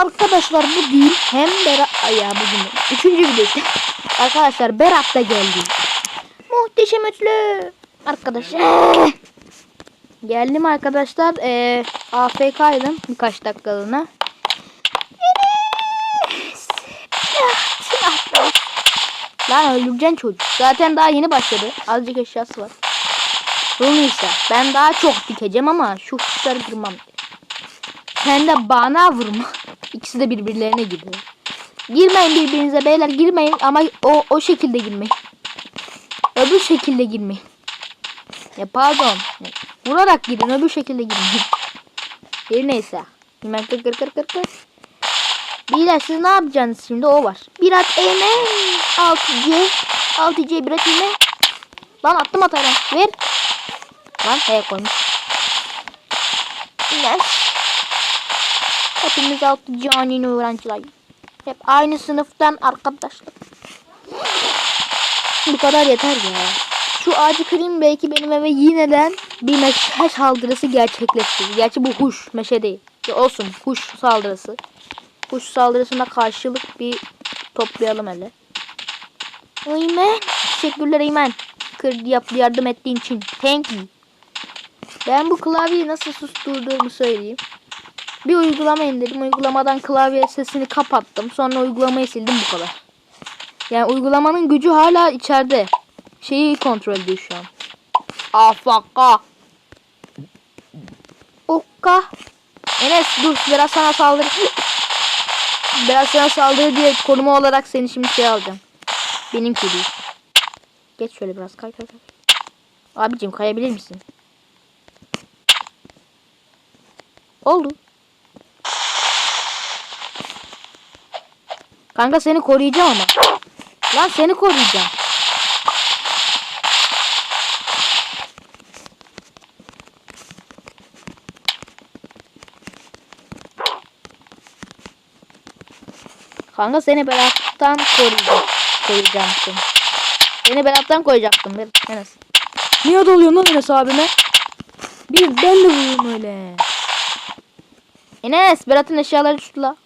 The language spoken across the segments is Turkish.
Arkadaşlar bu değil hem Berat ya bugün üçüncü video. Arkadaşlar Berat da geldi. Muhteşem üçlü. Arkadaşlar. Geldim arkadaşlar. Ee, AFK'ydım birkaç dakikalığına. Lan öldüreceksin çocuk. Zaten daha yeni başladı. Azıcık eşyası var. Neyse ben daha çok dikeceğim ama şu kuşları kırmam. Sen de bana vurma. İkisi de birbirlerine giriyor. Girmeyin birbirinize beyler girmeyin ama o o şekilde girmeyin. Öbür şekilde girmeyin. Ya pardon. Vurarak girin öbür şekilde girmeyin. Bir neyse. Hemen kır kır kır kır kır. Beyler siz ne yapacaksınız şimdi o var. Bir at eğme. 6C. 6C bir eğme. Lan attım atayla. Ver. Lan H koymuş. Yes. Hepimiz altı canini öğrenciler. Hep aynı sınıftan arkadaşlar. Bu kadar yeter ya. Şu ağacı kırayım belki benim eve yineden bir meşe saldırısı gerçekleştirir. Gerçi bu huş meşe değil. Ya olsun huş saldırısı. Huş saldırısına karşılık bir toplayalım hele. Eymen. Teşekkürler Eymen. Kır yap yardım ettiğin için. Thank you. Ben bu klavyeyi nasıl susturduğumu söyleyeyim. Bir uygulama indirdim. Uygulamadan klavye sesini kapattım. Sonra uygulamayı sildim bu kadar. Yani uygulamanın gücü hala içeride. Şeyi kontrol ediyor şu an. Afaka. Okka. Enes dur biraz sana saldırı. Biraz sana saldırı diye koruma olarak seni şimdi şey alacağım. Benimki değil. Geç şöyle biraz kay kay kay. Abicim kayabilir misin? Oldu. Kanka seni koruyacağım ama. Lan seni koruyacağım. Kanka seni Berat'tan koruyacağım. Koruyacağım seni. Berat'tan koyacaktım. Enes. Niye doluyorsun lan Enes abime? Bir ben de vurayım öyle. Enes Berat'ın eşyaları düştü la.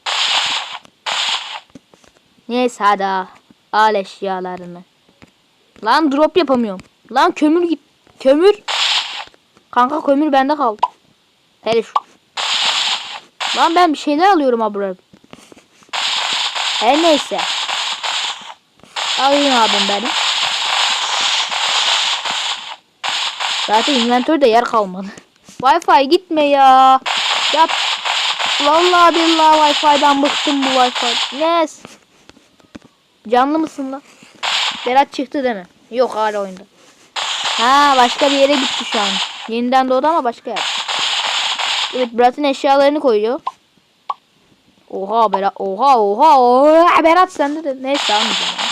Neyse hadi ha. Al eşyalarını. Lan drop yapamıyorum. Lan kömür git. Kömür. Kanka kömür bende kaldı. Hele şu. Lan ben bir şeyler alıyorum ha buraya. Her neyse. Alayım abim benim. Zaten inventörde yer kalmadı. Wi-Fi gitme ya. Yap. Vallahi billahi Wi-Fi'den bıktım bu Wi-Fi. Nes? Canlı mısın lan? Berat çıktı değil mi? Yok hala oyunda. Ha başka bir yere gitti şu an. Yeniden doğdu ama başka yer. Evet Berat'ın eşyalarını koyuyor. Oha Berat. Oha oha oha. Berat sende de. Neyse almayacağım. ya.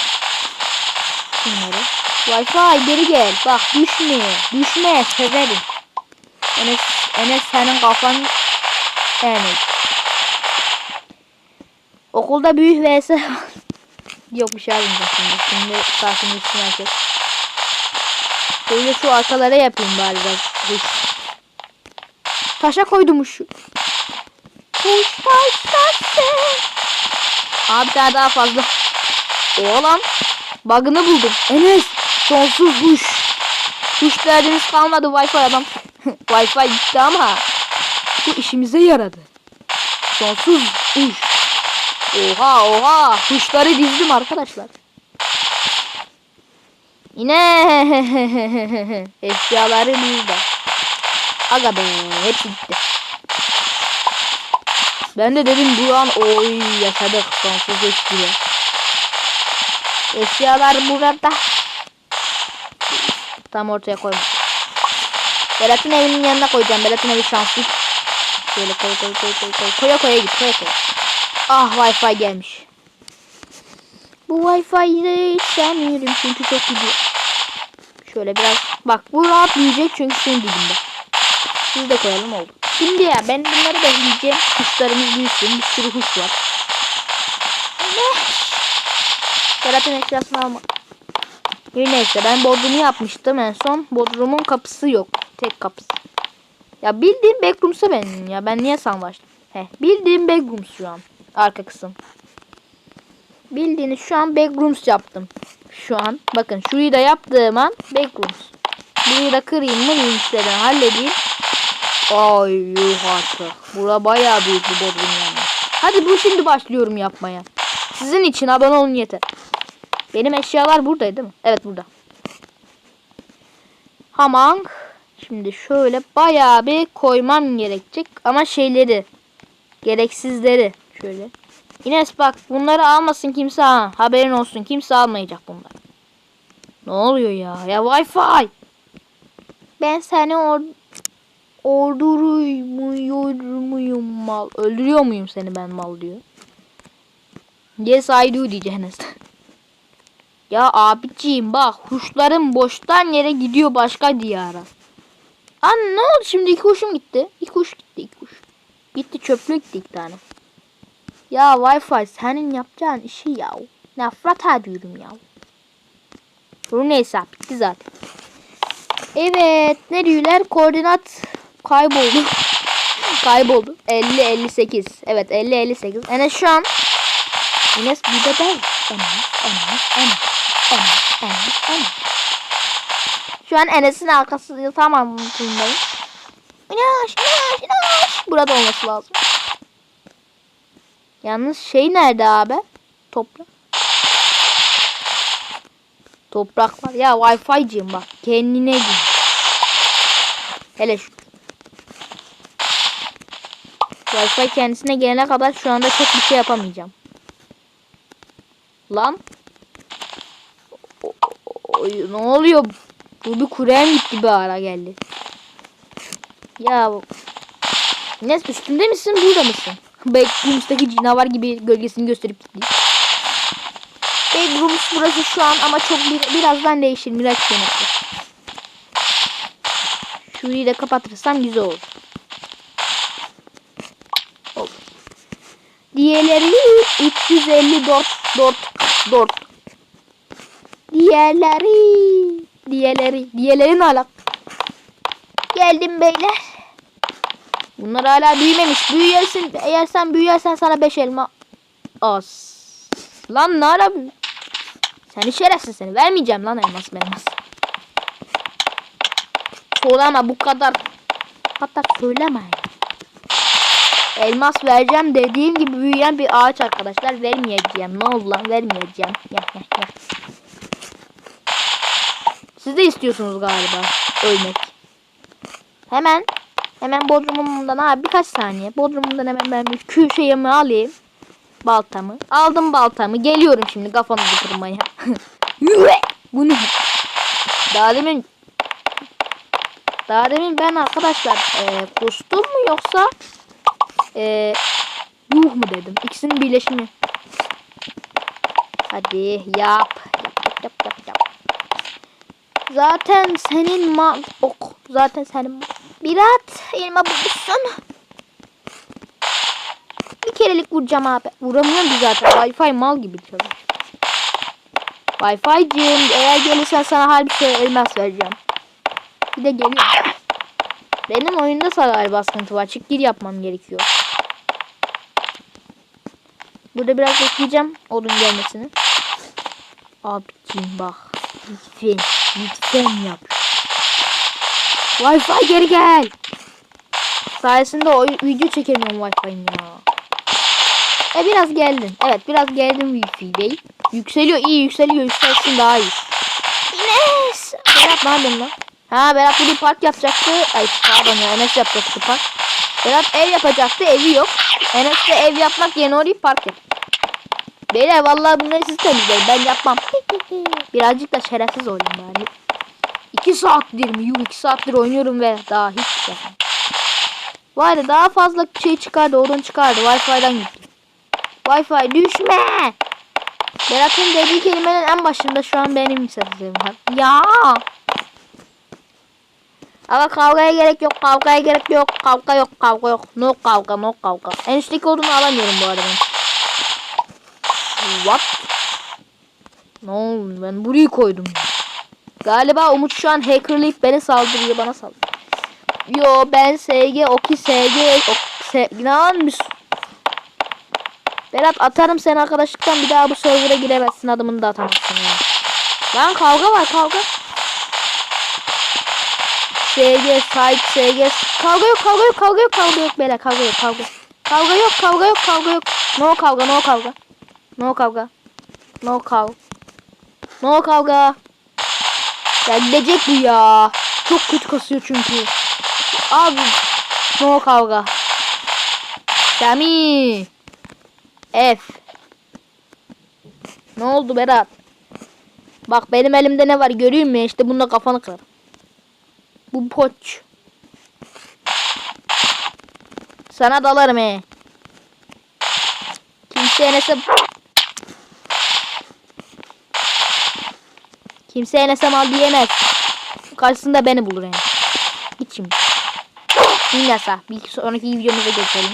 Bunları. Wi-Fi geri gel. Bak düşme. Düşme. Severim. Enes, Enes senin kafan yani. Okulda büyük vs Yok bir şey almayacağım şimdi. Şimdi sakinleşsin herkes. Şöyle şu arkalara yapayım bari biraz. Taşa koydum şu. Huş taşası. Abi bir tane daha fazla. Oğlan. Bug'ını buldum. Enes. Sonsuz huş. Huş derdimiz kalmadı Wi-Fi adam. Wi-Fi gitti ama. Bu işimize yaradı. Sonsuz huş. Oha oha. Kuşları dizdim arkadaşlar. Yine eşyaları bizde. Aga be hepsi gitti. Ben de dedim bu an oy yaşadık sonsuz eşkili. Eşyalar burada. Tam ortaya koymuş. Berat'ın evinin yanına koyacağım. Berat'ın evi şanslı. Şöyle koy koy koy koy koy. Koya koya git koya koya. Ah Wi-Fi gelmiş. Bu Wi-Fi'yi sevmiyorum çünkü çok gidiyor. Şöyle biraz bak bu rahat büyüyecek çünkü suyun dibinde. Siz de koyalım oldu. Şimdi ya ben bunları da yiyeceğim. Kuşlarımız büyüsün. Bir sürü kuş var. Ne? Berat'ın eşyasını alma. Bir neyse ben bodrumu yapmıştım en son. Bodrumun kapısı yok. Tek kapısı. Ya bildiğim backrooms'a benim ya. Ben niye sanlaştım? He, bildiğim backrooms şu an. Arka kısım. Bildiğiniz şu an backrooms yaptım. Şu an bakın şurayı da yaptığım an backrooms. Burayı da kırayım mı linçlerden halledeyim. Ay yuh artık. Bura bayağı büyük bir bodrum yani. Hadi bu şimdi başlıyorum yapmaya. Sizin için abone olun yeter. Benim eşyalar buradaydı değil mi? Evet burada. Hamang. Şimdi şöyle bayağı bir koymam gerekecek. Ama şeyleri. Gereksizleri. Şöyle. Ines bak bunları almasın kimse ha. Haberin olsun. Kimse almayacak bunları. Ne oluyor ya? Ya Wi-Fi. Ben seni or Öldürüyor muyum mal? Öldürüyor muyum seni ben mal diyor. Yes I do diyeceğiniz. ya abiciğim bak kuşlarım boştan yere gidiyor başka diyara. An ne oldu şimdi iki kuşum gitti. İki kuş gitti iki kuş. Gitti çöplük gitti iki tane. Ya Wi-Fi senin yapacağın işi ya. Nefret ediyorum ya. Bu neyse bitti zaten. Evet ne diyorlar koordinat kayboldu. kayboldu. 50 58. Evet 50 58. Enes şu an Enes bir de ben. Enes Enes Enes Enes Enes Enes. Şu an Enes'in arkası tamam bundayım. İnaş inaş inaş. Burada olması lazım. Yalnız şey nerede abi? Toprak. Toprak var. Ya Wi-Fi'ciyim bak. Kendine gir. Hele şu. Wi-Fi kendisine gelene kadar şu anda çok bir şey yapamayacağım. Lan. O- ne oluyor? Bu bir kurem gitti bir ara geldi. Ya. Nes üstünde misin burada mısın? Backrooms'taki canavar gibi gölgesini gösterip gitti. Backrooms burası şu an ama çok bir, birazdan değişir Miraç yönetimi. Şurayı da kapatırsam güzel olur. Olur. Diğerleri 354 4 4. Diğerleri diğerleri diğerleri ne alak? Geldim beyler. Bunlar hala büyümemiş. Büyüyersin eğer sen büyüyersen sana 5 elma az. Lan ne ara Seni şerefsiz seni vermeyeceğim lan elmas elmas. Söyleme bu kadar kadar söyleme. Elmas vereceğim dediğim gibi büyüyen bir ağaç arkadaşlar vermeyeceğim. Ne oldu lan vermeyeceğim. Ya, ya, ya. Siz de istiyorsunuz galiba ölmek. Hemen hemen bodrumumdan abi birkaç saniye. Bodrumumdan hemen ben bir kül şeyimi alayım. Baltamı. Aldım baltamı. Geliyorum şimdi kafanızı kırmaya. Bu ne? Daha demin daha demin ben arkadaşlar e, kustum mu yoksa e, yuh mu dedim. İkisinin birleşimi. Hadi yap. Yap yap yap yap. Zaten senin ma ok. Zaten senin Birat elma bulmuşsun. Bir kerelik vuracağım abi. Vuramıyorum ki zaten. Wi-Fi mal gibi çalışıyor. Wi-Fi'cim eğer gelirsen sana harbi şey elmas vereceğim. Bir de geliyor. Benim oyunda galiba sıkıntı var. Çık gir yapmam gerekiyor. Burada biraz bekleyeceğim odun gelmesini. Abicim bak. Lütfen. Lütfen yap. Wi-Fi geri gel. Sayesinde o video çekemiyorum Wi-Fi'nin ya. E biraz geldin. Evet biraz geldin Wi-Fi bey. Yükseliyor iyi yükseliyor yükselsin daha iyi. Ines. Berat ne yapıyorsun lan? Ha Berat bir park yapacaktı. Ay pardon ya Enes yapacaktı park. Berat ev yapacaktı evi yok. Enes de ev yapmak yerine orayı park yap. Beyler vallahi bunları siz temizleyin ben yapmam. Birazcık da şerefsiz oynayayım bari. 2 saattir mi? Yuh 2 saattir oynuyorum ve daha hiç şey yapmadım. Var ya daha fazla şey çıkardı, odun çıkardı. Wi-Fi'den gitti. Wi-Fi düşme. Berat'ın dediği kelimenin en başında şu an benim sesim var. Ya. Ama kavgaya gerek yok, kavgaya gerek yok, kavga yok, kavga yok. No kavga, no kavga. En üstteki odunu alamıyorum bu arada. What? No, ben burayı koydum. Galiba Umut şu an hackerlayıp beni saldırıyor, bana saldırıyor. Yo ben SG, Oki SG, ok, S, lan bir Berat atarım seni arkadaşlıktan bir daha bu server'a giremezsin adımını da atamazsın ya. Lan kavga var kavga. SG sahip SG kavga yok kavga yok kavga yok kavga yok beyler kavga yok kavga. Kavga yok kavga yok kavga yok. No kavga no kavga. No kavga. No kavga. No kavga. Ya gidecek bu ya. Çok kötü kasıyor çünkü. Abi. No kavga. Sami. F. Ne oldu Berat? Bak benim elimde ne var görüyor musun? İşte bununla kafanı kır. Bu poç. Sana dalarım he. Kimse nese... Kimse enese mal diyemez. Karşısında beni bulur yani. Git şimdi. Neyse bir sonraki videomuza geçelim.